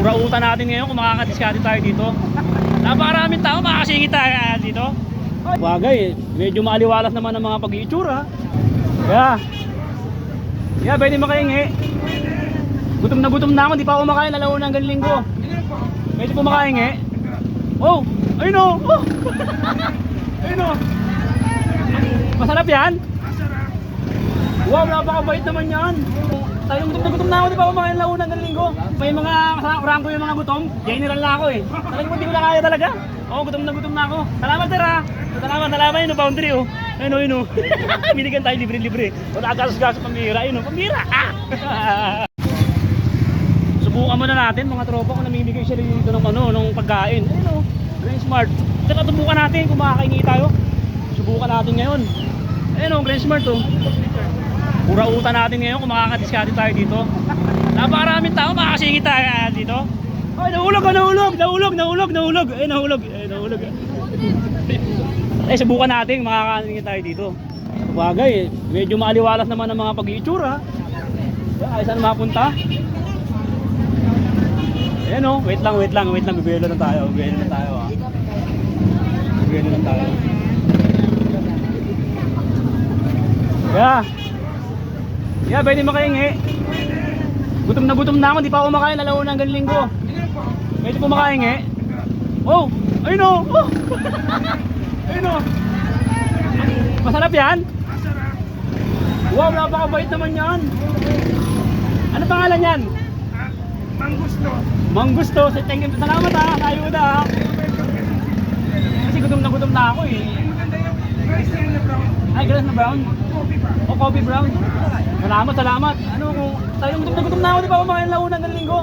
Burautan natin ngayon kung makakadiskarte tayo dito. Napakaraming tao, makakasingit tayo ah, dito. Bagay, medyo maaliwalas naman ang mga pag-iitsura. Kaya, kaya pwede makahingi. Gutom na gutom na ako, di pa ako makain, alauna hanggang linggo. Pwede po makahingi. Oh, ayun o. Oh. ayun o. Masarap yan? Wow, napakabait naman yan. Tayo gutom na ako, di pa ako makain launa ng linggo. May mga kasama ko yung mga gutom. General na ako eh. Talagang hindi ko na kaya talaga. Oo, gutom na gutom na ako. Salamat sir ha. Salamat, salamat yun, oh, boundary oh. Yun oh. Binigyan tayo libre-libre. Wala gasos-gasos pambira. Ayun oh, pambira. Ah! Subukan muna natin mga tropa kung namimigay sila dito ng ano, ng pagkain. Ayun oh, Grand Smart. Teka, subukan natin kung makakaingi tayo. Subukan natin ngayon. Ayun oh, Grand Smart oh. Burautan natin ngayon kung makakadiskarte tayo dito. Napakaraming tao, makakasingit tayo ah, dito. Ay, nahulog, ah, nahulog, nahulog, nahulog, nahulog. Ay, nahulog, ay, nahulog. Eh, subukan natin, makakasingit tayo dito. Bagay, medyo maaliwalas naman ang mga pag-iitsura. Ay, saan mapunta? Ayan o, wait lang, wait lang, wait lang, bibelo na tayo, bibelo na tayo ah. Na tayo. Kaya, kaya pwede makahingi. Gutom na gutom na ako, di pa ako makain, alauna hanggang linggo. Pwede po makahingi. Oh, ayun o. Oh. ayun o. Masarap yan? Wow, napakabait naman yan. Ano pangalan yan? Manggusto. Manggusto, sa thank you. Salamat ha, ayuda ha. Kasi gutom na gutom na ako eh. Maganda yung rice na brown. Ay, grass na brown. O coffee brown. Salamat, salamat. Ano kung tayo gutom na na ako, di ba ako makain launa ng linggo?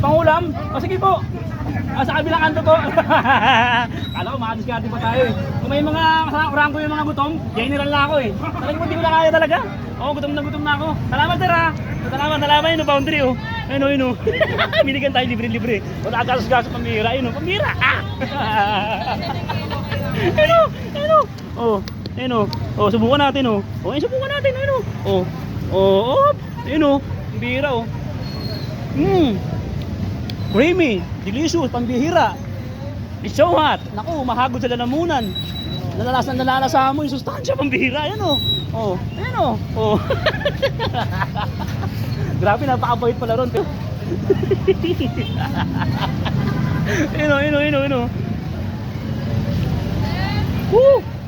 Pangulam? O sige po. Ah, sa kabilang kanto po. Kala ko makadiskarte pa tayo eh. Kung may mga kasama ko yung mga gutom, general na ako eh. Talagang hindi ko na kaya talaga. Oo, gutom na gutom na ako. Salamat sir ha. Salamat, salamat yun, oh, boundary oh. Yun oh. Binigyan tayo libre-libre. Wala gasos-gasos pambira. Ayun oh, pambira. Ah! ayun oh, ayun oh. Ayun oh. Oh, subukan natin oh. Oh, subukan natin. Ayun oh. Oh, oh, oh. Ayun oh. Pambira oh. Hmm. Creamy, delicious, pambihira. It's so hot. Naku, mahagod sa lalamunan. Nalalasan nalalasa mo yung sustansya, pambihira. Yan oh. Oh, ayan oh. Oh. Grabe, napakabait pala ron. Oh, ayun oh, ayun oh, ayun oh. Woo!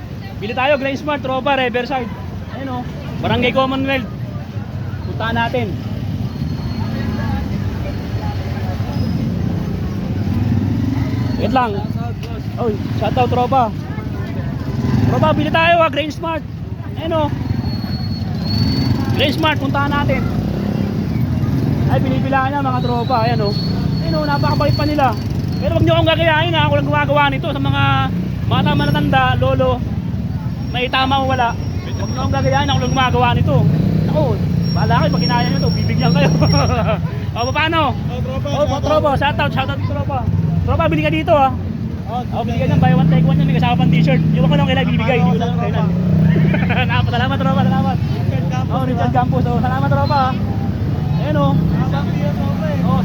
Bili tayo, Glen Smart, Tropa, Riverside. Ayun oh. Barangay Commonwealth. Puntahan natin. Wait lang. Oy, shout out tropa. Tropa, bili tayo ha, Grain Smart. Ayun o. Grain Smart, puntahan natin. Ay, binibilaan na mga tropa. Ayan o. Ayun o, napakabait pa nila. Pero wag niyo akong gagayahin ha, ako lang gumagawa nito sa mga bata manatanda, lolo. May tama o wala. Wag niyo akong gagayahin, ako lang gumagawa nito. Ako, bahala kayo, pag kinaya nyo to, bibigyan kayo. o, paano? Oh, tropa. Oh, tropa, shout out, shout out tropa. Tropa, bili ka dito ah. Oh, bili ka ng buy one take one may kasama pang t-shirt. Iwan ko lang kailan bibigay, hindi ko lang kailan. Salamat, tropa, salamat. Oh, Richard Campos, oh, salamat tropa. ah. Ayun oh.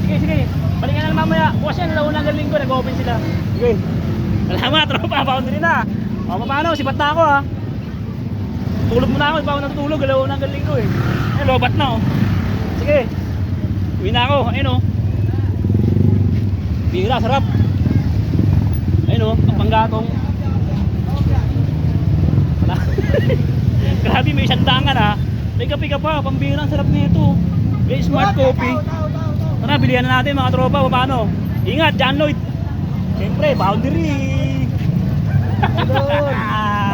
Sige, sige. Balikan na mamaya. Bukas yan, launang ng linggo, nag-open sila. Sige. Salamat tropa, boundary na. Oh, paano, sipat na ako ah. Tulog muna ako, hindi pa ako natutulog, launang ng linggo eh. Eh, lobat na oh. Sige. Uwi na ako, ayun oh. Bira, sarap. Ayun o, ang panggatong. Grabe, may isang dangan ha. May kape ka pa, pambira, ang sarap nito. May smart coffee. Tara, bilihan na natin mga tropa, paano? Ingat, John Lloyd. Siyempre, boundary.